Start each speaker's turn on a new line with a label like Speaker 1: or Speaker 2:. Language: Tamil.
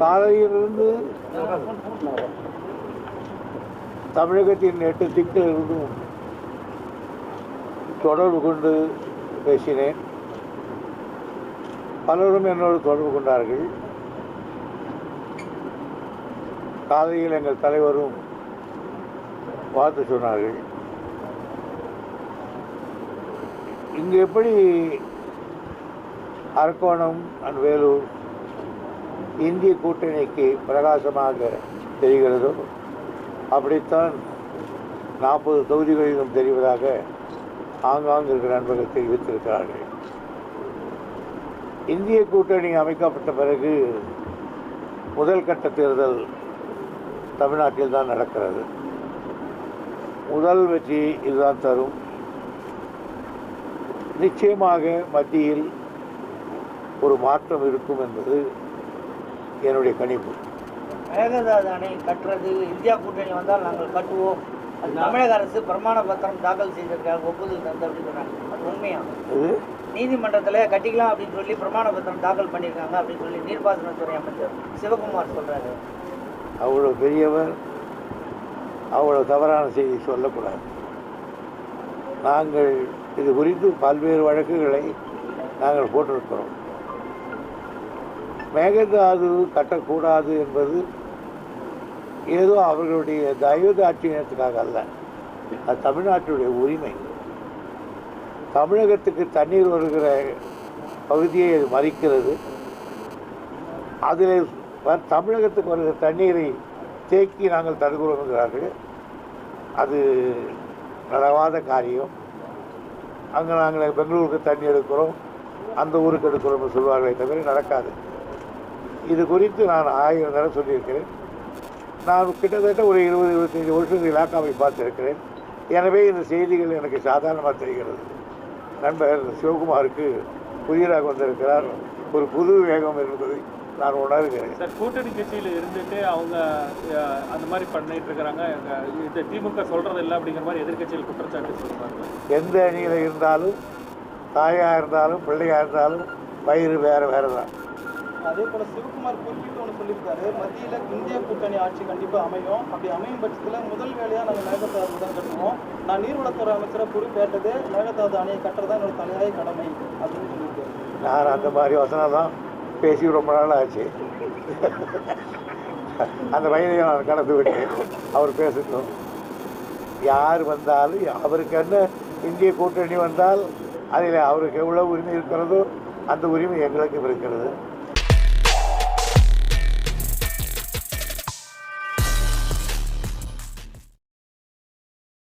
Speaker 1: காலையிலிருந்து தமிழகத்தின் எட்டு திக்கிலிருந்தும் தொடர்பு கொண்டு பேசினேன். பலரும் என்னோடு தொடர்பு கொண்டார்கள். காலையில் எங்கள் தலைவரும் வாழ்த்து சொன்னார்கள். இங்கு எப்படி அரக்கோணம் அண்ட் வேலூர் இந்திய கூட்டணிக்கு பிரகாசமாக தெரிகிறதோ அப்படித்தான் நாற்பது தொகுதிகளிலும் தெரிவதாக ஆங்காங்கு இருக்கிற நண்பர்கள் தெரிவித்திருக்கிறார்கள். இந்திய கூட்டணி அமைக்கப்பட்ட பிறகு முதல் கட்ட தேர்தல் தமிழ்நாட்டில் தான் நடக்கிறது. முதல் வெற்றி இதுதான் தரும். நிச்சயமாக மத்தியில் ஒரு மாற்றம் இருக்கும் என்பது என்னுடைய கணிப்பு.
Speaker 2: மேகதாது அணை கட்டுறது இந்தியா கூட்டணி வந்தால் நாங்கள் கட்டுவோம். அது தமிழக அரசு பிரமாண பத்திரம் தாக்கல் செய்திருக்காங்க ஒப்புதல் தந்து அப்படின்னு சொன்னாங்க. அது உண்மையா? நீதிமன்றத்தில் கட்டிக்கலாம் அப்படின்னு சொல்லி பிரமாண பத்திரம் தாக்கல் பண்ணியிருக்காங்க அப்படின்னு சொல்லி நீர்ப்பாசனத்துறை அமைச்சர் சிவகுமார் சொல்றாரு.
Speaker 1: அவ்வளோ பெரியவர் அவ்வளோ தவறான செய்தி சொல்லக்கூடாது. நாங்கள் இது குறித்து பல்வேறு வழக்குகளை நாங்கள் போட்டிருக்கிறோம். மேகதாது கட்டக்கூடாது என்பது ஏதோ அவர்களுடைய தைவதாட்சியத்துக்காக அல்ல அது தமிழ்நாட்டுடைய உரிமை. தமிழகத்துக்கு தண்ணீர் வருகிற பகுதியை அது மறிக்கிறது. அதில் தமிழகத்துக்கு வருகிற தண்ணீரை தேக்கி நாங்கள் தடுக்கிறோம் என்கிறார்கள் அது நடவாத காரியம். அங்கே நாங்கள் பெங்களூருக்கு தண்ணி எடுக்கிறோம். அந்த ஊருக்கு எடுக்கிறோம்னு சொல்வார்களே தவிர நடக்காது. இது குறித்து நான் ஆயிரம் தடவை சொல்லியிருக்கிறேன். நான் கிட்டத்தட்ட ஒரு இருபது இருபத்தஞ்சி வருஷம் இலாக்காவை பார்த்திருக்கிறேன். எனவே இந்த செய்திகள் எனக்கு சாதாரணமாக தெரிகிறது. நண்பர் சிவகுமாருக்கு புதியராக வந்திருக்கிறார். ஒரு புது வேகம் என்பதை நான் உணர்கிறேன்.
Speaker 3: சார் கூட்டணி கட்சியில் இருந்துட்டு அவங்க அந்த மாதிரி பண்ணிட்டு இருக்கிறாங்க. இது திமுக சொல்றது இல்லை அப்படிங்கிற மாதிரி எதிர்க்கட்சிகள் குற்றச்சாட்டு சொல்றாங்க
Speaker 1: எந்த அணியில் இருந்தாலும் தாயாக இருந்தாலும் பிள்ளையாக இருந்தாலும் வயிறு வேறு வேறு தான்
Speaker 4: அதே போல சிவகுமார் குறிப்பிட்டு ஒன்று சொல்லியிருக்காரு. மத்தியில் இந்திய கூட்டணி ஆட்சி கண்டிப்பாக அமையும். அப்படி அமையும் பட்சத்தில் முதல் வேலையாக நாங்கள் மேகதாது தான் கட்டுவோம். நான் நீர்வளத்துறை அமைச்சரை குறிப்பேட்டது மேகதாது அணையை கட்டுறதா என்னோட தலையாய கடமை அப்படின்னு சொல்லியிருக்காரு.
Speaker 1: நான் அந்த மாதிரி வசனம் தான் பேசி ரொம்ப நாள் ஆச்சு. அந்த வயதை நான் கடந்து விட்டேன் அவர் பேசட்டும். யார் வந்தாலும் அவருக்கு என்ன இந்திய கூட்டணி வந்தால் அதில் அவருக்கு எவ்வளோ உரிமை இருக்கிறதோ அந்த உரிமை எங்களுக்கும் இருக்கிறது.